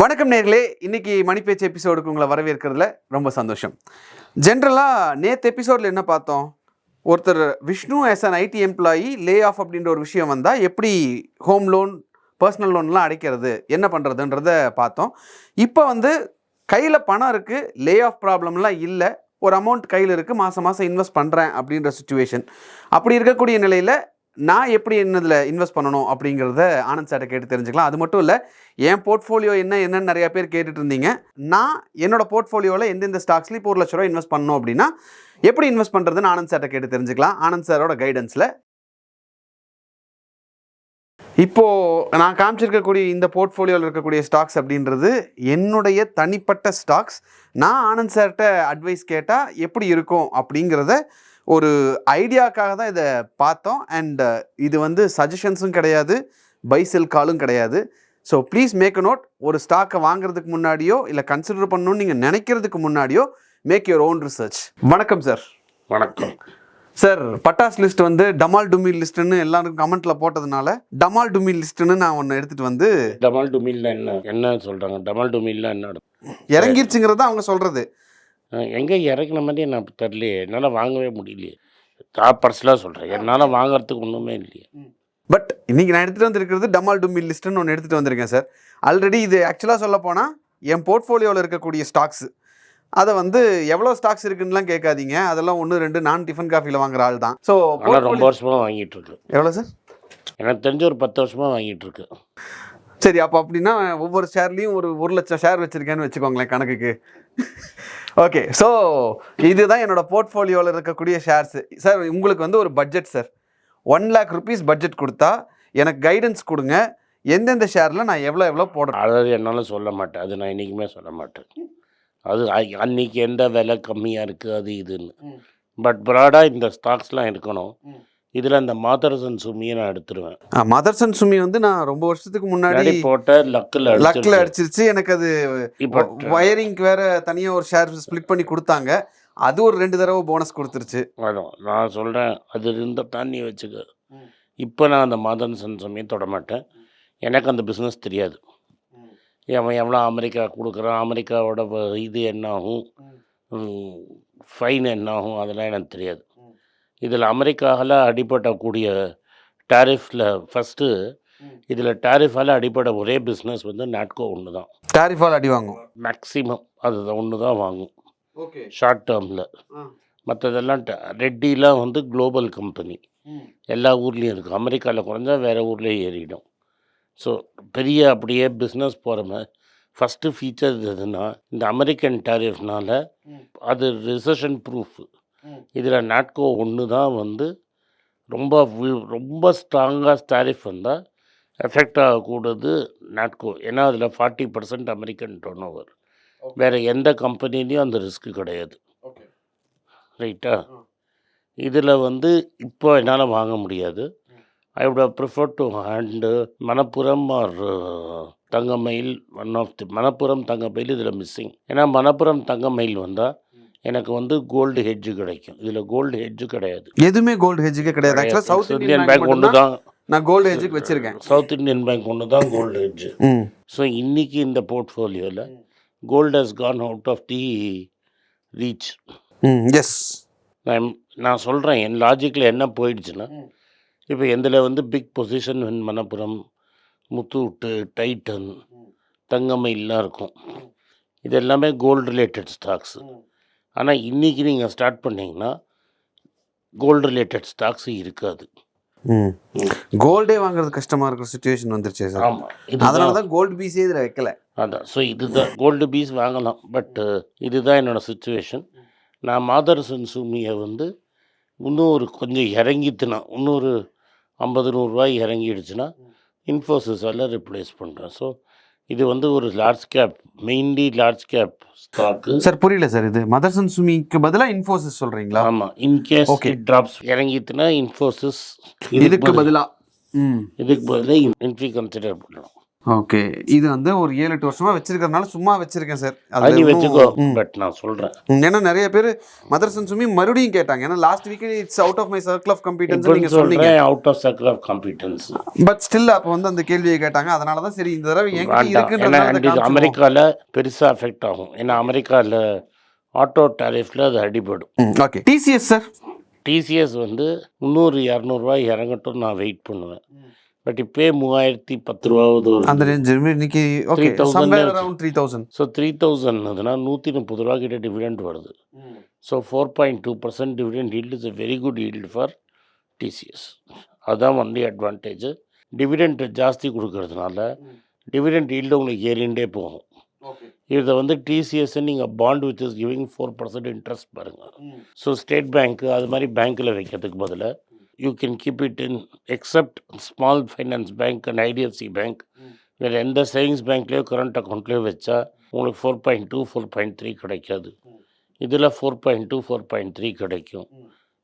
வணக்கம் நேர்களே. இன்னைக்கு மணிப்பேச்சு எபிசோடுக்கு உங்களை வரவேற்கிறதுல ரொம்ப சந்தோஷம். ஜென்ரலாக நேற்று எபிசோடில் என்ன பார்த்தோம்? ஒருத்தர் Vishnu as an IT employee lay off அப்படின்ற ஒரு விஷயம் வந்தால் எப்படி ஹோம் லோன் பர்சனல் லோன்லாம் அடைக்கிறது என்ன பண்ணுறதுன்றத பார்த்தோம். இப்போ வந்து கையில் பணம் இருக்குது லே ஆஃப் ப்ராப்ளம்லாம் இல்லை ஒரு அமௌண்ட் கையில் இருக்குது மாதம் மாதம் இன்வெஸ்ட் பண்ணுறேன் அப்படின்ற சுச்சுவேஷன் அப்படி இருக்கக்கூடிய நிலையில் நான் எப்படி என்னதில் இன்வெஸ்ட் பண்ணணும் அப்படிங்கிறத ஆனந்த் சார்ட்ட கேட்டு தெரிஞ்சுக்கலாம். அது மட்டும் இல்லை என் போர்ட்ஃபோலியோ என்ன என்னன்னு நிறைய பேர் கேட்டுட்டு இருந்தீங்க. நான் என்னோட போர்ட்ஃபோலியோவில் எந்தெந்த ஸ்டாக்ஸ்லேயும் இப்போ ஒரு லட்ச ரூபா இன்வெஸ்ட் பண்ணணும் அப்படின்னா எப்படி இன்வெஸ்ட் பண்ணுறதுன்னு ஆனந்த் சார்ட்ட கேட்டு தெரிஞ்சுக்கலாம். ஆனந்த் சாரோட கைடன்ஸில் இப்போது நான் காமிச்சிருக்கக்கூடிய இந்த போர்ட்ஃபோலியோவில் இருக்கக்கூடிய ஸ்டாக்ஸ் அப்படின்றது என்னுடைய தனிப்பட்ட ஸ்டாக்ஸ் நான் ஆனந்த் சார்கிட்ட அட்வைஸ் கேட்டால் எப்படி இருக்கும் அப்படிங்கிறத ஒரு ஐடியாக்காக தான் இதை பார்த்தோம். அண்ட் இது வந்து சஜஷன்ஸும் கிடையாது. பை செல் காலும் கிடையாது. So please make a note ஒரு ஸ்டாக்கை வாங்குறதுக்கு முன்னாடியோ இல்லை கன்சிடர் பண்ணணும்னு நீங்கள் நினைக்கிறதுக்கு முன்னாடியோ மேக் யுவர் ஓன் ரிசர்ச் வணக்கம் சார் வணக்கம். சார் பட்டாஸ் லிஸ்ட் வந்து டமால் டுமில் லிஸ்ட்டுன்னு எல்லாரும் கமெண்ட்ல போட்டதுனால டமால் டுமில் லிஸ்ட்டுன்னு நான் ஒன்று எடுத்துட்டு வந்து டமால் டுமில்ல என்ன என்ன சொல்றாங்க? டமால் டுமில்ல என்ன இறங்கிருச்சுங்கிறத அவங்க சொல்றது. எங்க இறக்குன மாதிரி நான் தெரியலையே என்னால் வாங்கவே முடியலையே. நான் பர்சனலாக சொல்கிறேன் என்னால் வாங்குறதுக்கு ஒன்றுமே இல்லையே. பட் இன்னைக்கு நான் எடுத்துட்டு வந்திருக்கிறது டமால் டுமில் லிஸ்ட்டுன்னு ஒன்று எடுத்துட்டு வந்திருக்கேன் சார். ஆல்ரெடி இது ஆக்சுவலாக சொல்ல போனால் என் போர்ட்ஃபோலியோவில் இருக்கக்கூடிய ஸ்டாக்ஸ் அதை வந்து எவ்வளோ ஸ்டாக்ஸ் இருக்குன்னுலாம் கேட்காதீங்க. அதெல்லாம் ஒன்று ரெண்டு நான் டிஃபன் காஃபியில் வாங்குற ஆள் தான். ஸோ ரொம்ப வருஷமாக வாங்கிட்டு இருக்கு. எவ்வளோ சார்? எனக்கு தெரிஞ்ச ஒரு பத்து வருஷமாக வாங்கிட்டு இருக்கு. சரி அப்போ அப்படின்னா ஒவ்வொரு ஷேர்லேயும் ஒரு ஒரு லட்சம் ஷேர் வச்சுருக்கேன்னு வச்சுக்கோங்களேன் கணக்குக்கு. ஓகே ஸோ இதுதான் என்னோட போர்ட்ஃபோலியோவில் இருக்கக்கூடிய ஷேர்ஸ் சார் உங்களுக்கு வந்து ஒரு budget sir one lakh rupees budget கொடுத்தா எனக்கு கைடன்ஸ் கொடுங்க. எந்தெந்த ஷேரில் நான் எவ்வளோ எவ்வளோ போடுறேன்? அதாவது என்னால் சொல்ல மாட்டேன். அது நான் என்றைக்குமே சொல்ல மாட்டேன். அது அன்னைக்கு எந்த விலை கம்மியாக இருக்குது அது இதுன்னு. பட் ப்ராடாக இந்த ஸ்டாக்ஸ்லாம் இருக்கணும். இதில் அந்த மாதரசன் சுமியை நான் எடுத்துருவேன். மதர்சன் சுமி வந்து நான் ரொம்ப வருஷத்துக்கு முன்னாடி போட்ட லக்கில் லக்கில் அடிச்சிருச்சு. எனக்கு அது இப்போ வயரிங்க்கு வேற தனியாக ஒரு ஷேர் ஸ்ப்ளிட் பண்ணி கொடுத்தாங்க. அது ஒரு ரெண்டு தடவை போனஸ் கொடுத்துருச்சு. அதான் நான் சொல்கிறேன் அது இருந்த தாண்டி வச்சுக்க. இப்போ நான் அந்த மாதன் சன்சமையை தொட மாட்டேன். எனக்கு அந்த பிஸ்னஸ் தெரியாது. அவன் எவ்வளோ அமெரிக்கா கொடுக்குறான் அமெரிக்காவோட இது என்ன ஆகும் ஃபைன் என்ன ஆகும் அதெல்லாம் எனக்கு தெரியாது. இதில் அமெரிக்காவில் அடிபடக்கூடிய டேரிஃபில் ஃபஸ்ட்டு இதில் டேரிஃபால் அடிப்பட ஒரே பிஸ்னஸ் வந்து நாட்கோ ஒன்று தான். டாரிஃபால் அடி வாங்கும். மேக்ஸிமம் அது ஒன்று தான் வாங்கும். ஓகே. ஷார்ட் டேர்மில். மற்றதெல்லாம் ரெட்டிலாம் வந்து குளோபல் கம்பெனி. எல்லா ஊர்லேயும் இருக்குது அமெரிக்காவில் குறைஞ்சா வேறு ஊர்லேயே ஏறிடும். ஸோ பெரிய அப்படியே பிஸ்னஸ் போகிறவங்க ஃபஸ்ட்டு ஃபீச்சர் எதுனா இந்த அமெரிக்கன் டேரிஃப்னால அது ரிசஷன் ப்ரூஃப் இதில் நாட்கோ ஒன்று தான் வந்து ரொம்ப ரொம்ப ஸ்ட்ராங்காக டேரிஃப் வந்தால் எஃபெக்ட் ஆகக்கூடாது நாட்கோ ஏன்னா அதில் forty percent American turnover வேறு எந்த கம்பெனிலையும் அந்த ரிஸ்க் கிடையாது. ரைட்டா இதில் வந்து இப்போ என்னால் வாங்க முடியாது. I would prefer to hand Manappuram or Thangamayil one of the Manappuram Thangamayil இதில் மிஸ்ஸிங் ஏன்னா மணப்புரம் தங்கமயில் வந்தால் எனக்கு வந்து கோல்டு ஹெட்ஜு கிடைக்கும். இதில் கோல்டு ஹெட்ஜு கிடையாது. எதுவுமே கோல்டு ஹெஜுக்கே கிடையாது. ஆக்சுவலாக சவுத் இந்தியன் பேங்க் ஒன்று தான் நான் கோல்டு ஹெஜுக்கு வச்சிருக்கேன். சவுத் இந்தியன் பேங்க் ஒன்று தான் கோல்டு ஹெட்ஜு ஸோ இன்னைக்கு இந்த போர்ட்ஃபோலியோவில் gold has gone out of the reach yes நான் நான் சொல்கிறேன் என் லாஜிக்கில் என்ன போயிடுச்சுன்னா இப்போ எந்தில் வந்து big position Manappuram Muthoot Titan தங்கமயிலாம் இருக்கும். இது எல்லாமே கோல்டு ரிலேட்டட் ஸ்டாக்ஸு ஆனால் இன்றைக்கி நீங்கள் ஸ்டார்ட் பண்ணீங்கன்னா கோல்டு ரிலேட்டட் ஸ்டாக்ஸ் இருக்காது. ம். கோல்டே வாங்குறது கஷ்டமா இருக்கிற சுச்சுவேஷன் வந்துருச்சு சார். ஆமாம் அதனால தான் கோல்டு பீஸே இதில் வைக்கல. அதான். ஸோ இதுதான். கோல்டு பீஸ் வாங்கலாம். பட் இதுதான் என்னோடய சுச்சுவேஷன் நான் மாதரசன் சூமியை வந்து இன்னும் ஒரு கொஞ்சம் இறங்கிட்டுனா இன்னொரு ஐம்பது நூறுரூவாய் இறங்கிடுச்சுன்னா இன்ஃபோசிஸால் ரிப்ளேஸ் பண்ணுறேன் ஸோ இது வந்து ஒரு large cap mainly large cap stock sir புரியல சார் இது. மதர்சன் சுமிக்கு பதிலாக இன்ஃபோசிஸ் சொல்றீங்களா? ஆமாம் இன்கேஸ். இட் ட்ராப்ஸ் இறங்கிட்டுனா இன்ஃபோசிஸ் இதுக்கு பதிலாக ம். இதுக்கு பதிலாக இன்ஃபி கன்சிடர் பண்ணலாம் ஓகே. இது வந்து ஒரு ஏழு எட்டு வருஷமா வச்சிருக்கறனால சும்மா வச்சிருக்கேன் சார். அது நீ வச்சுக்கோ. பட் நான் சொல்கிறேன் ஏன்னா நிறைய பேர் மதர்சன் சுமி மறுபடியும் கேட்டாங்க. ஏன்னா last week it's out of my circle of competence இப்போ நீங்க சொன்னீங்க. Out of circle of competence but still அப்போ வந்து அந்த கேள்வியை கேட்டாங்க. அதனால தான் சரி இந்த தடவை என்கிட்ட காமிச்சிருவோம். அமெரிக்காவில் பெருசாக அஃபெக்ட் ஆகும். ஏன்னா அமெரிக்காவில் ஆட்டோ டாரிஃபில் அது அடிபடும். ஓகே டிசிஎஸ் சார் டிசிஎஸ் வந்து முந்நூறு இரநூறுவா இறங்கட்டும் நான் வெயிட் பண்ணுவேன். பட் இப்போயே மூவாயிரத்தி பத்து ரூபாவது அந்த ரேஞ்ச் இன்னைக்கு okay 3000 somewhere three thousand so three தௌசண்ட்னா நூற்றி முப்பது ரூபா கிட்ட டிவிடெண்ட் வருது. So four point two percent dividend yield is a very good yield for TCS அதான் ஒன்லி அட்வான்டேஜ் டிவிடெண்ட் ஜாஸ்தி கொடுக்கறதுனால டிவிடெண்ட் yield உங்களுக்கு ஏறிண்டே போகும். இதை வந்து டிசிஎஸ் நீங்கள் bond which is giving four percent interest பாருங்கள் ஸோ ஸ்டேட் பேங்க்கு அது மாதிரி பேங்க்கில் வைக்கிறதுக்கு பதிலாக you can keep it in except small finance bank and IDFC bank வேறு எந்த சேவிங்ஸ் பேங்க்லேயோ கரண்ட் அக்கௌண்ட்லேயோ வச்சா உங்களுக்கு four point two four point three கிடைக்காது. இதில் four point two four point three கிடைக்கும்.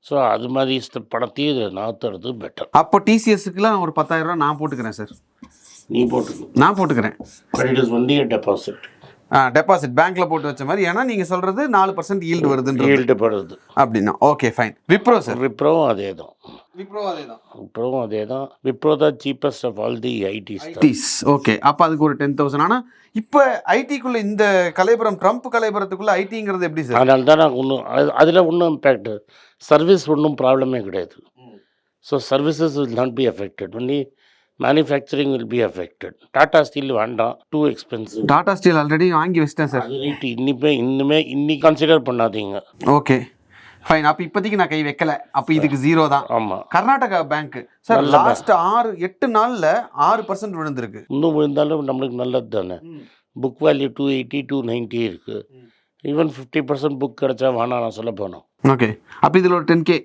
ஸோ அது மாதிரி பணத்தையும் இதில் நாத்துறது பெட்டர் அப்போ டிசிஎஸ்க்குலாம் ஒரு பத்தாயிரம் ரூபாய் நான் போட்டுக்கிறேன் சார். நீ போட்டுக்கணும் நான் போட்டுக்கிறேன். But it is only deposit deposit பேங்க்ல போட்டு வச்ச மாதிரி. ஏன்னா நீங்க சொல்றது நாலு பர்சன்ட் ஈல்டு வருதுன்றது. ஈல்டு படுறது அப்படின்னா ஓகே ஃபைன் விப்ரோ சார் விப்ரோவும் அதே தான் விப்ரோ அதே தான் விப்ரோவும் அதே தான் விப்ரோ தான் cheapest of all the ITs ITs okay அப்போ அதுக்கு ஒரு டென் தௌசண்ட் ஆனால் இப்போ ஐடிக்குள்ள இந்த கலைபுரம் ட்ரம்ப் கலைபுரத்துக்குள்ள ஐடிங்கிறது எப்படி சார் அதனால தான் நான் ஒன்றும் அது அதில் ஒன்றும் இம்பேக்ட் சர்வீஸ் ஒன்றும் ப்ராப்ளமே கிடையாது. So services will not be affected only manufacturing will be affected Tata steel வேண்டாம். Too expensive Tata steel already வாங்கி வச்சிட்டேன் சார். ரேட்டு இன்னிமே இன்னுமே இன்னி கன்சிடர் பண்ணாதீங்க. ஓகே ஃபைன் அப்போ இப்போதைக்கு நான் கை வைக்கல. அப்போ இதுக்கு ஜீரோ தான். ஆமாம் கர்நாடகா பேங்க் சார் லாஸ்ட் ஆறு எட்டு நாள்ல ஆறு பர்சன்ட் விழுந்திருக்கு. இன்னும் விழுந்தாலும் நம்மளுக்கு நல்லது தானே. Book value two eighty two ninety இருக்குது ஈவன் ஃபிஃப்டி பர்சன்ட் புக் கிடச்சா வேணாம் நான் சொல்ல போனோம். ஓகே அப்போ இதில் ஒரு டென் கே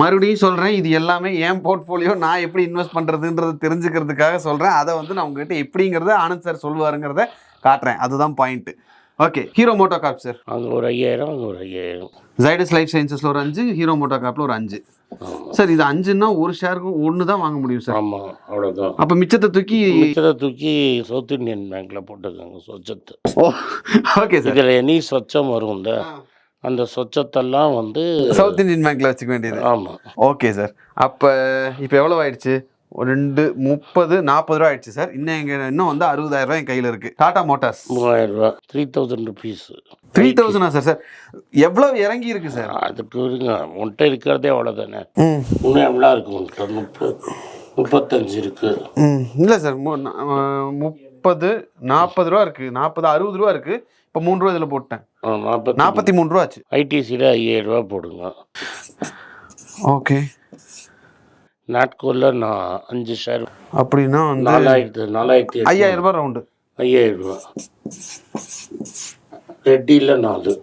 மறுபடியும் சொல்கிறேன் இது எல்லாமே என் போர்ட்ஃபோலியோ நான் எப்படி இன்வெஸ்ட் பண்ணுறதுன்றது தெரிஞ்சுக்கிறதுக்காக சொல்கிறேன் அதை வந்து நான் உங்ககிட்ட எப்படிங்கிறத ஆனந்த் சார் சொல்லுவாருங்கிறத காட்டுறேன். அதுதான் point okay Hero Moto Corp sir அங்கே ஒரு ஐயாயிரம் அங்கே ஒரு ஐயாயிரம். ஜைடஸ் லைஃப் சயின்சஸில் ஒரு அஞ்சு ஹீரோ மோட்டோ கார்ப்பில் ஒரு அஞ்சு. சார் இது அஞ்சுன்னா ஒரு ஷேருக்கு ஒன்று தான் வாங்க முடியும் சார் ஆமாம் அவ்வளோதான் அப்போ மிச்சத்தை தூக்கி மிச்சத்தை தூக்கி சவுத் இந்தியன் பேங்க்கில் போட்டுக்கோங்க சொச்சத்தை. ஓ ஓகே சார் இதில் எனி சொச்சம் வரும்ல. அந்த சொச்சத்தெல்லாம் வந்து சவுத் இந்தியன் பேங்க்ல வச்சுக்க வேண்டியது. ஆமாம் ஓகே சார் அப்போ இப்போ எவ்வளோ ஆயிடுச்சு? ரெண்டு முப்பது நாற்பது ரூபா ஆயிடுச்சு சார் இன்னும் எங்க இன்னும் வந்து அறுபதாயிரம் ரூபாய் என் கையில் இருக்கு. டாடா மோட்டார்ஸ் மூவாயிரம் ரூபா. த்ரீ தௌசண்ட் ருபீஸ் த்ரீ தௌசண்டா சார் சார் எவ்வளோ இறங்கி இருக்கு சார் அதுக்கு இருங்க உன்கிட்ட இருக்கிறதே அவ்வளோதானே இன்னும் எவ்வளோ இருக்கு உன்கிட்ட? முப்பது முப்பத்தஞ்சு இருக்கு. இல்லை சார் மு- நா- அஹ், முப்பது நாற்பது ரூபா இருக்கு. நாற்பது அறுபது ரூபா இருக்கு. இப்போ மூணு ரூபா இதில் போட்டேன். நாற்பத்தி மூணு. ரூபா ஆச்சு ஐடிசியில் ஐயாயிரம் ரூபா போடுங்க. ஓகே. நாட்கோவில் நான் அஞ்சு ஷேர். அப்படின்னா வந்து நாலாயிரத்து நாலாயிரத்தி. ஐயாயிரம் ரூபாய் ரவுண்டு. ஐயாயிரம் ரூபா. ரெட்டியில் நாலு.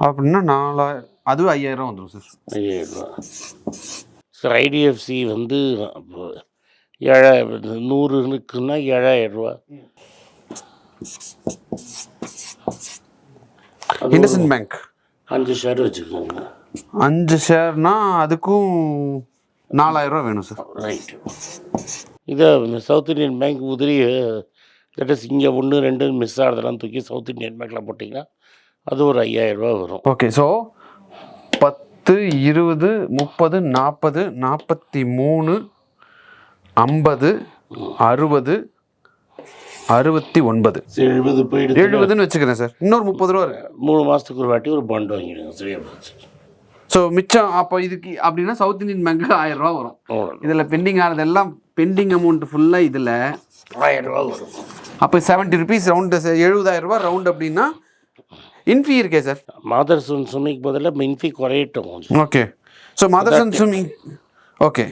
அப்படின்னா நாலாயிரம் அதுவும் ஐயாயிரம் வந்துடும் சார். ஐயாயிரம் ரூபா. சார் ஐடிஎஃப்சி வந்து ஏழாயிரம் நூறு இருக்குன்னா ஏழாயிரம் ரூபா அது இண்டஸ்இன் பேங்க் அஞ்சு ஷேர் வச்சுக்கோங்க. அஞ்சு ஷேர்னா அதுக்கும் நாலாயிரம் ரூபா வேணும் சார் ரைட் இதை சவுத் இந்தியன் பேங்க் உதிரி தட் இஸ் இங்கே ஒன்று ரெண்டு மிஸ் ஆகிறதெல்லாம் தூக்கி சவுத் இந்தியன் பேங்க்கில் போட்டிங்கன்னா அது ஒரு ஐயாயிரம் ரூபா வரும். ஓகே ஸோ பத்து இருபது முப்பது நாற்பது நாற்பத்தி மூணு ஐம்பது அறுபது அறுபத்தி ஒன்பது. எழுபது போயிடுது எழுபதுன்னு வச்சுக்கிறேன் சார். இன்னொரு முப்பது ரூபா இருக்கு. மூணு மாதத்துக்கு ஒரு வாட்டி ஒரு பாண்ட் வாங்கிடுங்க சரியா போச்சு. ஸோ மிச்சம் அப்போ இதுக்கு அப்படின்னா சவுத் இந்தியன் பேங்க்கு ஆயிரம் ரூபா வரும். இதில் பெண்டிங் ஆனதெல்லாம் பெண்டிங் அமௌண்ட் ஃபுல்லாக இதில் ஆயிரம் ரூபா வரும். அப்போ செவன்ட்டி ருபீஸ் ரவுண்டு எழுபதாயிரம் ரூபா ரவுண்ட் அப்படின்னா இன்ஃபி இருக்கே சார் மாதர் சுன் சுமிக்கு பதிலாக மின்ஃபி குறையட்டும் okay so Motherson swimming okay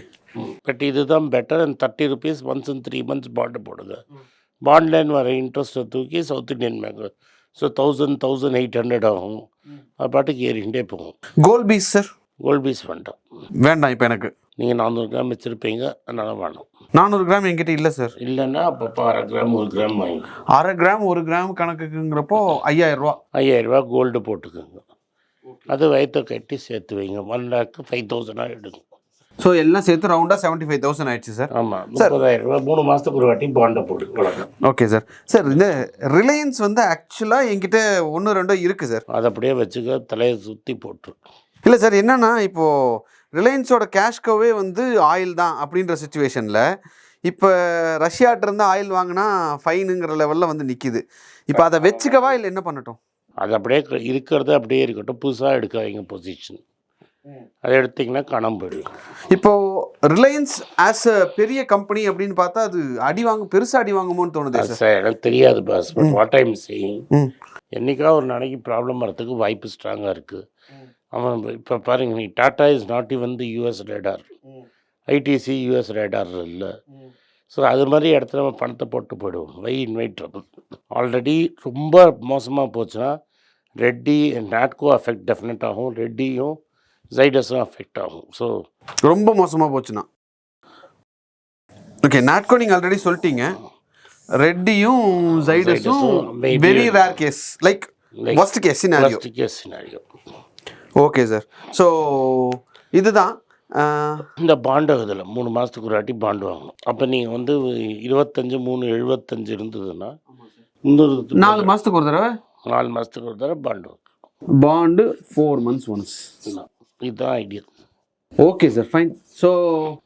but இதுதான் better and thirty rupees once in three months bond போடுங்க. பாண்ட் லைன் வர இன்ட்ரெஸ்ட்டை தூக்கி South Indian bank so thousand thousand eight hundred ஆகும். அது பாட்டுக்கு ஏறிண்டே போகும். Gold piece sir gold piece வேண்டாம். வேண்டாம் இப்போ எனக்கு. நீங்கள் நானூறு கிராம் வச்சுருப்பீங்க அதனால வேணும். நானூறு கிராம் என்கிட்ட இல்லை சார் இல்லைன்னா அப்பப்போ அரை கிராம் ஒரு கிராம் வாங்கி அரை கிராம் ஒரு கிராம் கணக்குங்கிறப்போ ஐயாயிரம் ரூபா. கோல்டு போட்டுக்கோங்க. அது வயிற்ற கட்டி சேர்த்து வைங்க. ஒன் லேக்கு ஃபைவ் தௌசண்டாக எடுங்க. ஸோ எல்லாம் சேர்த்து ரவுண்டாக செவன்ட்டி ஃபைவ் தௌசண்ட் ஆயிடுச்சு சார் ஆமாம் ரூபாய் மூணு மாதத்துக்கு ஒரு வாட்டி பாண்டை போடு வழக்கம் ஓகே சார் சார் இந்த ரிலையன்ஸ் வந்து ஆக்சுவலாக என்கிட்ட ஒன்று ரெண்டோ இருக்குது சார் அதை அப்படியே வச்சுக்க தலையை சுற்றி போட்டுரு. இல்லை சார் என்னன்னா இப்போது ரிலையன்ஸோட கேஷ்கோவே வந்து ஆயில் தான் அப்படின்ற சுச்சுவேஷனில் இப்போ ரஷ்யாட்ட இருந்து ஆயில் வாங்கினா ஃபைனுங்கிற லெவலில் வந்து நிற்கிது இப்போ அதை வச்சுக்கவா இல்லை என்ன பண்ணட்டும்? அது அப்படியே இருக்கிறது அப்படியே இருக்கட்டும். புதுசாக எடுக்காதீங்க பொசிஷன் அதை எடுத்தீங்கன்னா காணாம போயிடும். இப்போ ரிலையன்ஸ் ஆஸ் அ பெரிய கம்பெனி அப்படின்னு பார்த்தா அது அடி வாங்க பெருசாக அடி வாங்குமோன்னு தோணுதே சார். எனக்கு தெரியாது boss but what I'm saying hmm. என்னைக்கா ஒரு நாளைக்கு ப்ராப்ளம் வரதுக்கு வாய்ப்பு ஸ்ட்ராங்காக இருக்குது அவன் இப்போ பாருங்க நீ Tata is not even the US radar ITC US radar இல்லை. ஸோ அது மாதிரி இடத்துல நம்ம பணத்தை போட்டு போயிடுவோம். வை இன்வைட் ட்ரபிள் ஆல்ரெடி ரொம்ப மோசமாக போச்சுன்னா ரெட்டி நாட்கோ அஃபெக்ட் டெஃபினட் ஆகும். ரெட்டியும் ஜைடஸும் அஃபெக்ட் ஆகும் ஸோ ரொம்ப மோசமாக போச்சுன்னா ஓகே நாட்கோ நீங்கள் ஆல்ரெடி சொல்லிட்டீங்க. ரெட்டியும் ஜைடஸும் very rare case like Like first case scenario case scenario okay sir so இதுதான் இந்த பாண்டு இதில் மூணு மாதத்துக்கு ஒரு வாட்டி பாண்டு வாங்கணும். அப்போ நீங்கள் வந்து இருபத்தஞ்சு மூணு எழுபத்தஞ்சு இருந்ததுன்னா இன்னொரு நாலு மாதத்துக்கு ஒரு தடவை? நாலு மாதத்துக்கு ஒரு தடவை bond bond four months once. இதுதான் idea okay sir fine so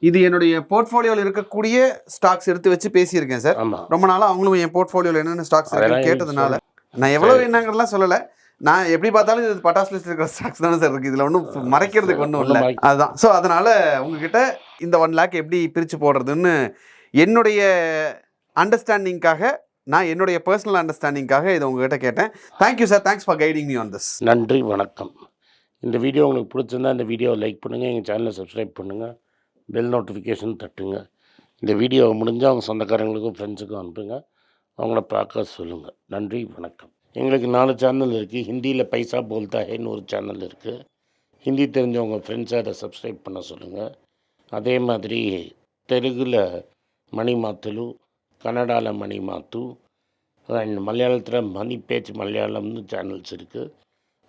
இது என்னுடைய போர்ட்ஃபோலியோவில் இருக்கக்கூடிய ஸ்டாக்ஸ் எடுத்து வச்சு பேசியிருக்கேன் சார் ரொம்ப நாளாக அவங்களும் என் போர்ட்ஃபோலியோவில் என்னென்ன ஸ்டாக்ஸ் கேட்டதுனால நான் எவ்வளோ என்னங்கிறதெல்லாம் சொல்லலை. நான் எப்படி பார்த்தாலும் இது பட்டாஸ் லிஸ்ட் இருக்கிற ஸ்டாக்ஸ் தானே சார் இருக்குது இதில் ஒன்றும் மறைக்கிறதுக்கு ஒன்றும் இல்லை. அதுதான். ஸோ அதனால் உங்ககிட்ட இந்த ஒன் லேக் எப்படி பிரித்து போடுறதுன்னு என்னுடைய அண்டர்ஸ்டாண்டிங்காக நான் என்னுடைய பர்சனல் அண்டர்ஸ்டாண்டிங்காக இதை உங்ககிட்ட கேட்டேன். Thank you sir thanks for guiding me on this நன்றி வணக்கம். இந்த வீடியோ உங்களுக்கு பிடிச்சிருந்தா இந்த வீடியோவை லைக் பண்ணுங்கள் எங்கள் சேனலை சப்ஸ்கிரைப் பண்ணுங்கள் பெல் நோட்டிஃபிகேஷன் தட்டுங்க. இந்த வீடியோ முடிஞ்சால் அவங்க சொந்தக்காரங்களுக்கும் ஃப்ரெண்ட்ஸுக்கும் அனுப்புங்க. அவங்கள பார்க்க சொல்லுங்கள் நன்றி வணக்கம். எங்களுக்கு நாலு சேனல் இருக்குது ஹிந்தியில் பைசா போல்தா ஹேன்னு ஒரு சேனல் இருக்குது ஹிந்தி தெரிஞ்சவங்க ஃப்ரெண்ட்ஸை அதை சப்ஸ்கிரைப் பண்ண சொல்லுங்கள் அதே மாதிரி தெலுங்கில் மணி மாத்தலு கன்னடாவில் மணி மாத்து அண்ட் மலையாளத்தில் மணி பேச்சு மலையாளம்னு சேனல்ஸ் இருக்குது